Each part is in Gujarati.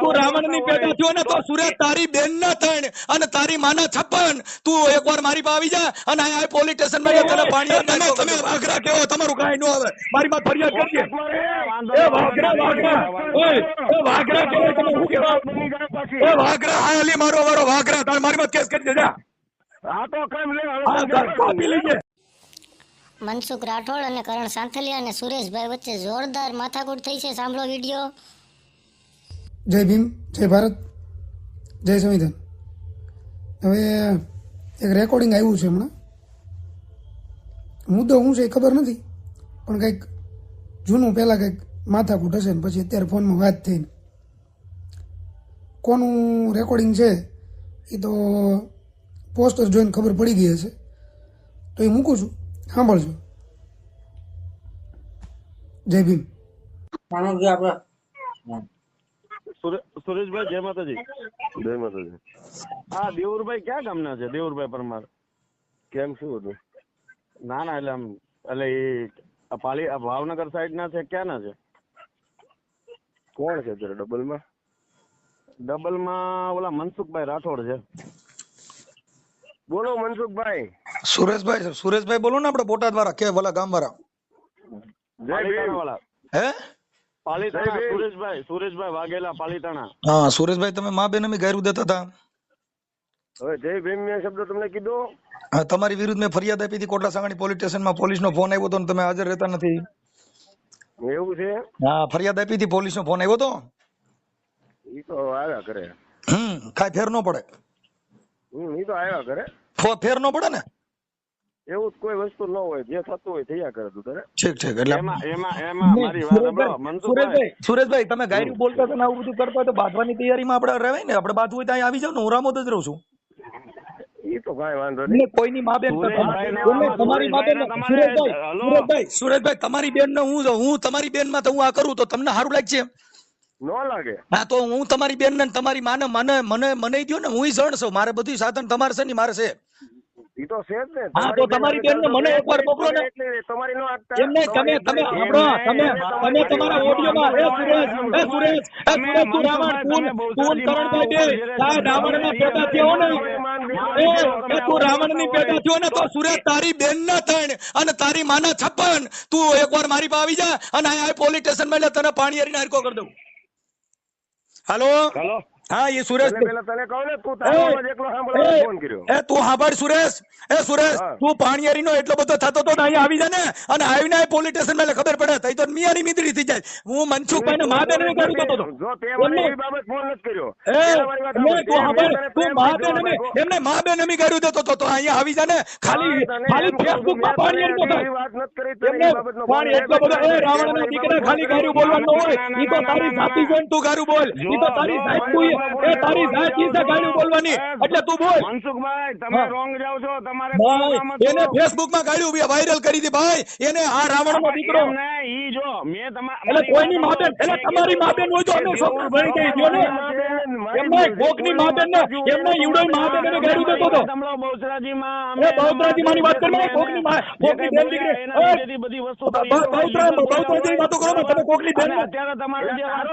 તું રાવણની પેદા થયો ને તો સુરત તારી બેન ના થઈને અને તારી માના છપ્પન. તું એકવાર મારી પાસે આવી જા અને અહીંયા પોલીસ સ્ટેશનમાં તને પાણી તમે તમે વાઘરા કેવો તમારું કાંઈ ન આવે. મારી માં ફરિયાદ કરજે. એ વાઘરા વાઘરા. ઓય એ વાઘરા કેવો તમે શું કેવા એ વાઘરા હાલી મારો વારો વાઘરા. તાર મારી માં કેસ કરી દે જા હા તો કેમ લે હવે કાપી લેજે મનસુખ રાઠોડ અને કરણ સાંથલિયા અને સુરેશભાઈ વચ્ચે જોરદાર માથાકૂટ થઈ છે. સાંભળો વીડિયો. જય ભીમ, જય ભારત, જય સંવિધાન. હવે એક રેકોર્ડિંગ આવ્યું છે હમણાં. મુદ્દો શું છે એ ખબર નથી, પણ કંઈક જૂનું, પહેલાં કંઈક માથાકૂટ હશે ને પછી અત્યારે ફોનમાં વાત થઈને. કોનું રેકોર્ડિંગ છે એ તો પોસ્ટર જોઈને ખબર પડી ગઈ હશે. તો એ મૂકું છું. સાંભળજો. જય ભીમ. સુરે- સુરેશભાઈ જય માતાજી. જય માતાજી. હા દેવુરભાઈ ક્યાં ગામના છે? દેવુરભાઈ પરમાર. કેમ શું હતું? ના ના એટલે આમ એટલે એ પાલી ભાવનગર સાઈડ ના છે ક્યાંના છે? કોણ છે અત્યારે? ડબલમાં? ડબલમાં ઓલા મનસુખભાઈ રાઠોડ છે. બોલો મનસુખભાઈ. સુરેશભાઈ સુરેશભાઈ બોલો ને આપણે બોટાદ વાળા કે વાલા ગામ વાળા જય ભીમ વાળા. હે? પાલીતાણા સુરેશભાઈ સુરેશભાઈ વાઘેલા પાલીતાણા. હા સુરેશભાઈ તમે મા બેનમી અમે ગાયરું દેતા હતા. હવે જય ભીમ મેં શબ્દ તમને કીધો? હા, તમારી વિરુદ્ધ મેં ફરિયાદ આપી હતી કોટલા સાંગાણી પોલીસ સ્ટેશનમાં પોલીસનો ફોન આવ્યો હતો ને તમે હાજર રહેતા નથી. એવું છે? હા ફરિયાદ આપી હતી પોલીસનો ફોન આવ્યો હતો? ઈ તો આવ્યા કરે. હમ કાઈ ફેર ન પડે. હમ ઈ તો આવ્યા કરે. ફેર ન પડે ને? એવું કોઈ વસ્તુ ન હોય જે થતું હોય થયા કરે તું તારે. ઠીક ઠીક એટલે એમાં એમાં એમાં મારી વાત સાંભળો સુરેશભાઈ મનસુખભાઈ સુરેશભાઈ સુરેશભાઈ તમે ગાયરું બોલતા હતા આવું બધું કરતા તો બાંધવાની તૈયારીમાં આપણે રહેવાય ને આપણે બાંધવું હોય ત્યાં આવી જાવ ને હું રામોદ જ રહું છું. ઈ તો કાંઈ વાંધો નહીં. કોઈની મા બેન સુરેશભાઈને તમારી મા બેન સુરેશભાઈ સુરેશભાઈ સુરેશભાઈ તમારી બેન ને હું હું તમારી બેનમાં તો હું આ કરું તો તમને સારું લાગશે ન લાગે? હા તો હું તમારી બેન ને તમારી માને મને મને મને દો ને હું જણ છું મારે બધું સાધન તમારે છે ને મારે છે. ઈ તો છે જ ને. હા, તો તમારી બેનને મને એકવાર મોકલો ને. તમારી નો આગતા એમ તમે તમે સાંભળો તમે તમે તમારા ઓડિયોમાં એ સુરેશ એ સુરેશ એ સુરેશ તું રાવણ તું તું કરણભાઈ બે આ રાવણ ના પેદા થયો ને એ એ તું રાવણની પેદા થયો ને તો સુરેશ તારી બેન ના થઈને અને તારી માના છપ્પન. તું એકવાર મારી પાસે આવી જા અને આ પોલીસ સ્ટેશનમાં એટલે તને પાણી હરીને હરકો કરી દઉં. હાલો? હલો. હા એ સુરેશ તને કહું ને તું તારો અવાજ એકલો સાંભળવા ફોન કર્યો. એ તું સાંભળ સુરેશ એ સુરેશ તું પાણીયારી નો એટલો બધો થતો તો ને અહીંયા આવી જાય ને અને આવીને પોલીસ સ્ટેશનમાં ખબર પડે તઈ તો મિયાની મીતરી થઈ જાય. હું મનસુખભાઈ ને મા બેન ગાડી દેતો જો તે મને બાબત ફોન નથી કર્યો. એ, તું સાંભળ. તે તું મને મા બેન કરતો એમને- એમને મા બેન એમી ગાડી દેતો તો તો અહીંયા આવી જાય ને. ખાલી ખાલી ફેસબુકમાં પાણીયારી નો થાય વાત નથી કરી, તો એ બાબત નો પણ એટલો બધો એ રાવણ ના દીકરા ખાલી ગારું બોલવાનું હોય ના, ના, ઈ તો તારી ના, જોઈન તું ગારું બોલ. ઈ તો તારી જો, તું એ તારી જાત છે ગાયું બોલવાની. એટલે તું બોલ. મનસુખભાઈ તમે રોંગ જાવ છો તમારે એને ફેસબુકમાં ગાડ્યું વાયરલ કરી હતી ભાઈ. એને આ રાવણ નો દીકરો. ઈ જો મેં તમા- એટલે કોઈની માબેન એટલે. તમારી માબેન હોય તો અમે છોકરો ભણી ગઈ ગયો ને. એમને કોકની માબેન ને એમને ઈવડોય માબેન એને ગાડ્યું દેતો હતો સાંભળો, બહુચરાજીમાં અમે બહુચરાજી માની વાત કરી, કોકની મા- કોકની બેન દીકરી. બધી વસ્તુ બ- બહુચરા- બહુચરાજીની વાતો કરો તમે કોકની બેન અત્યારે તમારે જે વાત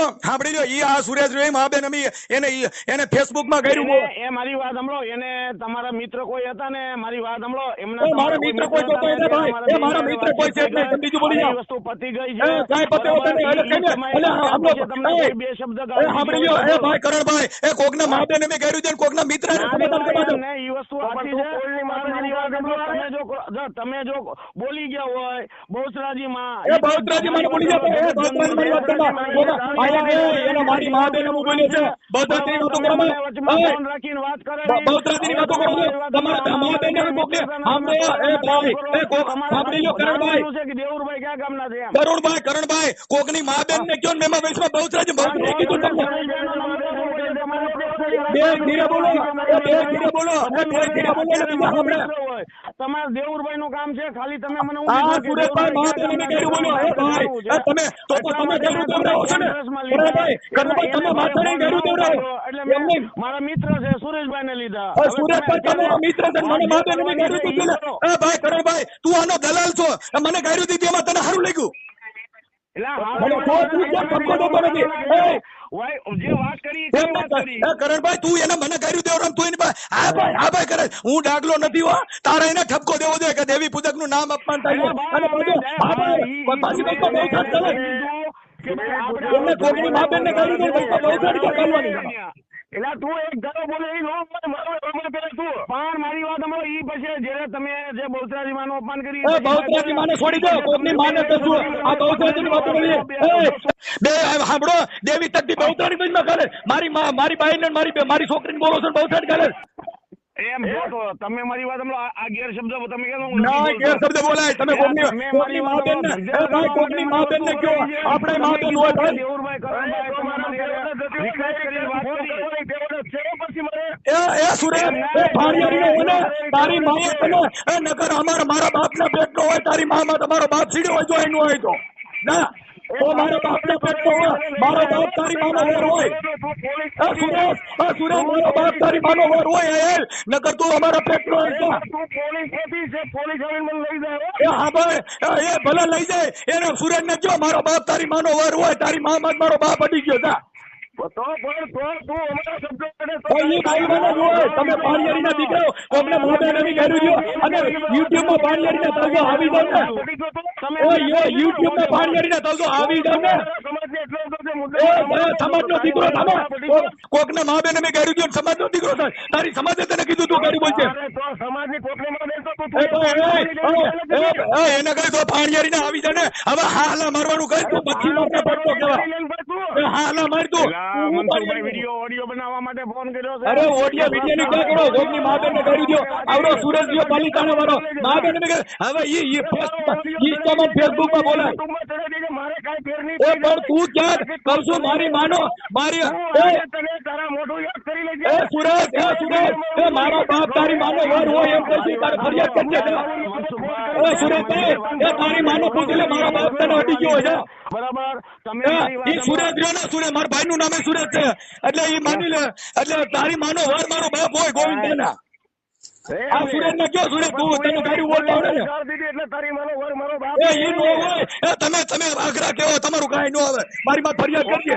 તો સાંભળો, લ્યો, સાંભળી લ્યો. ઈ આ સુરેશ રે માબેન અમી એને એને ફેસબુકમાં ગાડ્યું એ મારી વાત સાંભળો. એને તમારા મિત્ર કોઈ હતા ને મારી વાત સાંભળો. એમને મારા મિત્ર કોઈ હતા તો એને ભાઈ, એ મારા મિત્ર કોઈ છે એટલે બીજું બોલી જાવ વસ્તુ પતી ગઈ છે. કાઈ પતે હોતે નહીં, એટલે કઈ એટલે આપણો તમને બે શબ્દ એ સાંભળી લ્યો, એ ભાઈ કરણભાઈ એ કોકના માબેન અમે ગાડ્યું છે કોકના મિત્ર ને તમે સમાધાન કરવા દો. ને ઈ વસ્તુ સાચી છે. મારી વાત સાંભળો, તમે જો તમે જો બોલી ગયા હોય બહુચરાજીમાં એ બહુચરાજી માં બોલી જતો એ બહુચરાજી મારી એને મારી મા બેન હું બોલ્યો છે બહુચરાજીની વાતો કરો ફોન રાખીને વાત કરે બ- બહુચરાજીની વાતો કરો તમારા મા બેન ને મોકલે સાંભળે એ ભાઈ એ કોક સાંભળી કરણભાઈ દેવુરભાઈ ક્યાં ગામના છે? કરુણભાઈ કરણભાઈ કોકની મા બેન ને કયો ને મેમાં બહુચરાજી બહુચરાજી કીધું તમને બે ધીરે બોલો. બે ધીરે બોલો. બે ધીરે બોલો. એટલે બીજા સાંભળે તમારે દેવુરભાઈ નું કામ છે ખાલી તમે મને હા સુરેશભાઈ મા બેન બોલો. એ ભાઈ. તમે તો તો તમે કહેલું દેવડાવો છો ને. કરણભાઈ કરણભાઈ તમે માથે નહીં દેવડાવો એટલે એમ મેં નહીં. મારા મિત્ર છે સુરેશભાઈ ને લીધા સુરેશભાઈ તમારો મિત્ર છે મને મા બેન અમે ને એ ભાઈ કરણભાઈ તું આનો દલાલ છો. મને ગાડી દીધી એમાં તને સારું લાગ્યું. મને તો તું કેમ ધક્કો નથી એ, જે વાત કરી એ, વાત કરી કરણભાઈ તું એને મને કર્યું દેવ તું એની હા ભાઈ હા ભાઈ કરે હું ડાગલો નથી હો. તારે એને ઠપકો દેવો જોઈએ કે દેવી પૂજકનું નામ અપમાન થાય. અને પાછું મા બેનને કર્યું દે ભાઈ તો બહુ એટલે તું એક ગાળો બોલે એ નો મારો કરે તું. પણ મારી વાત અમારો ઈ પછી જ્યારે તમે જે બહુચરાજી માનું અપમાન કરી એ બહુચરાજી માને છોડી દો કોકની માને તો શું આ બહુચરાજીની વાતો નથી એ, બે સાંભળો દેવી તકતી બહુચરાની મહિમા કરે મારી મારી બાઈ ને મારી મારી છોકરીને બોલો છો ને બહુચરાજી કરે એમ જો તો તમે મારી વાત આ- ગેરશબ્દ તમે કેમ ના ગેરશબ્દ બોલાય. તમે કોકની કોકની માતેન ને એ ભાઈ કોકની માતેન ને કયો આપણે માતેન હોય ભાઈ. દેવુરભાઈ કરણભાઈ તમારા રિક્વેસ્ટ કરી વાત કરી એ એ સુરેશ એ ભાણિયારી હોય તારી માએ તને એ નકર અમારા મારા બાપના પેટનો હોય તારી મામાં તમારો બાપ સીડ્યો હોય જો એનું હોય તો. ના તો મારા બાપના પેટનો હોય, મારો બાપ તારી માનો વર હોય એ સુરેશ એ સુરેશ, મારો બાપ તારી માનો વર હોય એ નકર તું અમારા પેટનો હોય તો. એ હા ભાઈ એ- ભલે લઈ જાય, એને સુરેશ ને કયો, મારો બાપ તારી માનો વર હોય તારી જ મારો બાપ અડી ગયો જા પણ જુઓ, તમે કોકને નવી કર્યું. અને તલગો આવી ને. ઓય, તલગો આવી ને. દીકરો તમે. કોક- કોકને મા બેન મેં કર્યું સમાજ નો દીકરો થાય. તારી સમાજે તને કીધું તું કર્યું બોલશે. એ, એ, એ, એ, એને કહી દો પાણીયારીને આવી જાય ને. હવે હાલા મારવાનું કહી તું પછી મારતા પડતો કહેવાય. હાલા માર હું મનસુખભાઈ વિડિયો ઓડિયો બનાવવા માટે ફોન કર્યો છે. અરે ઓડિયો વિડિયો ની ક્યાં કરો કોકની મા બેન ને કરી દો આવડો સુરજ ગયો પાલિતાણા વાળો. મા ને હવે ઈ ઈ તમને ફેસબુકમાં બોલાય. મારે કાઈ ફેર નહીં એ પણ તું ક્યાં કરશો મારી માનો. મારી તને તારા મોઢું યાદ કરી લેજે. એ સુરજ એ સુરજ એ મારા બાપ તારી માનો વર હોય એમ કહેશું તારે ફરિયાદ કરજે. એ સુરજ એ તારી માનો પૂછી લે મારો બાપ તને હટી ગયો જા. બરાબર? તમે એ, સુરજ રહ્યો ને સુરજ મારા ભાઈ નું નામે સુરજ છે. એટલે એ માની લે એટલે તારી માનો વર મારો બાપ હોય ગોવિંદ ના આ સુરજ ને કયો સુરજ તું તને ગાડી બોલતા આવડે ને? એટલે તારી માનો વર મારો બાપ એ ઈ નો હોય. એ તમે તમે વાઘરા કેવો તમારું કાંઈ નો આવે. મારી માં ફરિયાદ કરજે.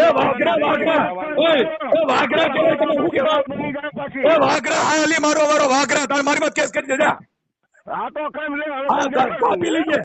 એ વાઘરા વાઘરા ઓય એ વાઘરા કેવો તમે કેવા. એ વાઘરા અલી મારો વારો વાઘરા. તાર મારી માં કેસ કરી દેજા. હા તો કેમ લે હવે હા તાર કાપી લેજે